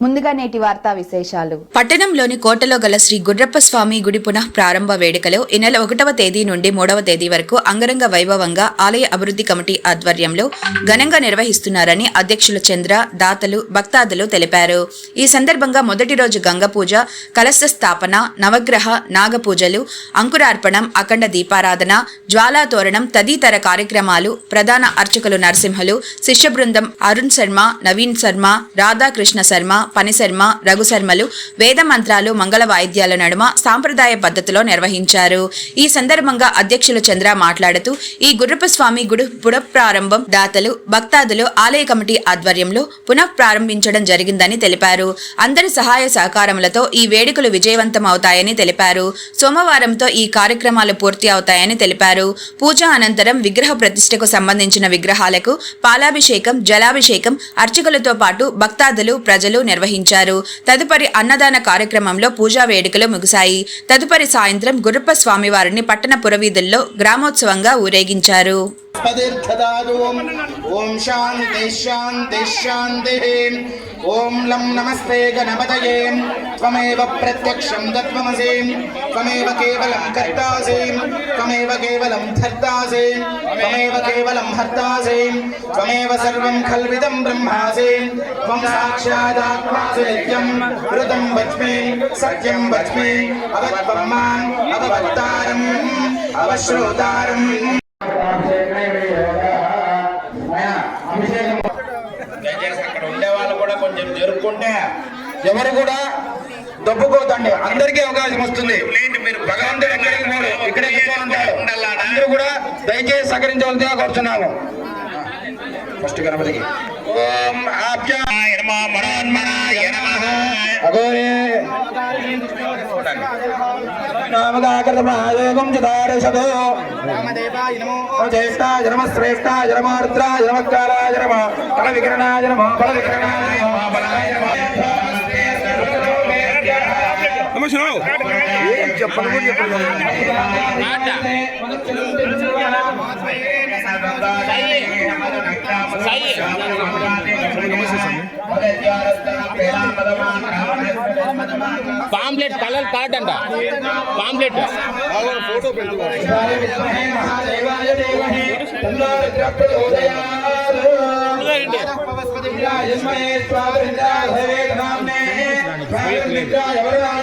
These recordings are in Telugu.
ముందుగా నేటి వార్తా విశేషాలు. పట్టణంలోని కోటలో గల శ్రీ గుర్రప్ప స్వామి గుడి పునః ప్రారంభ వేడుకలో ఈ నెల ఒకటవ తేదీ నుండి మూడవ తేదీ వరకు అంగరంగ వైభవంగా ఆలయ అభివృద్ధి కమిటీ ఆధ్వర్యంలో ఘనంగా నిర్వహిస్తున్నారని అధ్యక్షులు చంద్ర దాతలు భక్తాదులు తెలిపారు. ఈ సందర్భంగా మొదటి రోజు గంగ పూజ కలశ స్థాపన నవగ్రహ నాగపూజలు అంకురార్పణం అఖండ దీపారాధన జ్వాలా తోరణం తదితర కార్యక్రమాలు ప్రధాన అర్చకులు నరసింహలు శిష్య బృందం అరుణ్ శర్మ నవీన్ శర్మ రాధాకృష్ణ శర్మ పనిశర్మ రఘుశర్మలు వేద మంత్రాలు మంగళ వాయిద్యాల నడుమ సాంప్రదాయ పద్ధతిలో నిర్వహించారు. ఈ సందర్భంగా అధ్యక్షులు చంద్ర మాట్లాడుతూ ఈ గుర్రపు స్వామి గుడి పునఃప్రారంభం దాతలు భక్తాదులు ఆలయ కమిటీ ఆధ్వర్యంలో పునః ప్రారంభించడం జరిగిందని తెలిపారు. అందరి సహాయ సహకారములతో ఈ వేడుకలు విజయవంతం అవుతాయని తెలిపారు. సోమవారంతో ఈ కార్యక్రమాలు పూర్తి అవుతాయని తెలిపారు. పూజ అనంతరం విగ్రహ ప్రతిష్టకు సంబంధించిన విగ్రహాలకు పాలాభిషేకం జలాభిషేకం అర్చకులతో పాటు భక్తాదులు ప్రజలు నిర్వహించారు తదుపరి అన్నదాన కార్యక్రమంలో పూజా వేడుకలు ముగిశాయి. తదుపరి సాయంత్రం గుర్రప్ప స్వామివారిని పట్టణ పురవీధుల్లో గ్రామోత్సవంగా ఊరేగించారు. ఓం శాంతి శాంతి శాంతి. ओम लम नमस्ते गणपतये त्वमेव प्रत्यक्षं तत्त्वमसि त्वमेव केवलं कर्तासि, त्वमेव केवलं धर्तासि, त्वमेव केवलं हर्तासि, त्वमेव सर्वं खल्विदं ब्रह्मासि, त्वं साक्षादात्मासि नित्यं ऋतं वच्मि, सत्यं वच्मि अवत्वं माम् अवश्रोतारम्। ఎవరు కూడా దొబ్బుకోతండి అందరికీ అవకాశం వస్తుంది. మీరు భగవంతుడు ఎక్కడికి పోడు ఇక్కడే కూర్చొని ఉంటాడు అందరూ కూడా దయచేసి సహకరించవలసిగా కోరుతున్నాము ఫస్ట్ గణపతికి. ఓం ఆప్యాయ నమః మనోన్మనాయ నమః. అగోరే నామదాకృతమాయోగం చదారశదో రామదేవాయ నమో. జ్యేష్ఠాయ నమ శ్రేష్ఠాయ నమార్ద్రాయ నమకారాయ నమ బల వికరణాయ నమ బల వికరణాయ నమ బలాయ నమ. ఏం చెప్పను కూడా చెప్పను. పాంప్లెట్ కలర్ కార్డ్ అంట. పాంప్లెట్. విద్మహే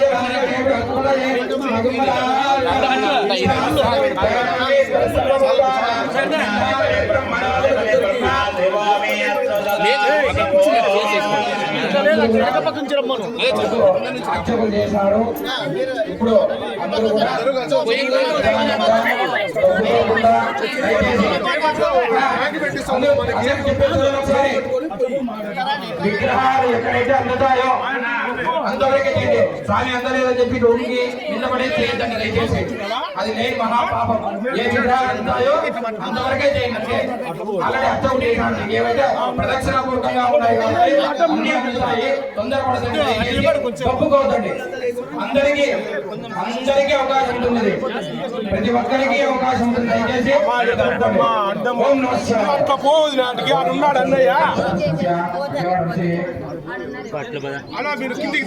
అర్చకులు చేశారు ఇప్పుడు అందరూ కూడా విగ్రహాలు ఎక్కడైతే అందుతాయో అందువరకే చేయండి స్వామి అందలేదని చెప్పి రోగికి నిలబడే చేయొద్దండి దయచేసి అది లేని మహాపాపం ఏ విగ్రహాలు అందుతాయో అంతవరకే చేయండి అంతే ఆల్రెడీ అర్థం చేశాను ఏవైతే ప్రదక్షిణాపూర్వకంగా ఉన్నాయి అన్ని అందుతాయి తొందరపడదండి దయచేసి తప్పుకోవద్దండి అందరికీ అందరికీ అవకాశం ఉంటుంది ప్రతి ఒక్కరికి అవకాశం ఉంటుంది దయచేసి ఓం నమః అన్నయ్య అలా మీరు కిందికి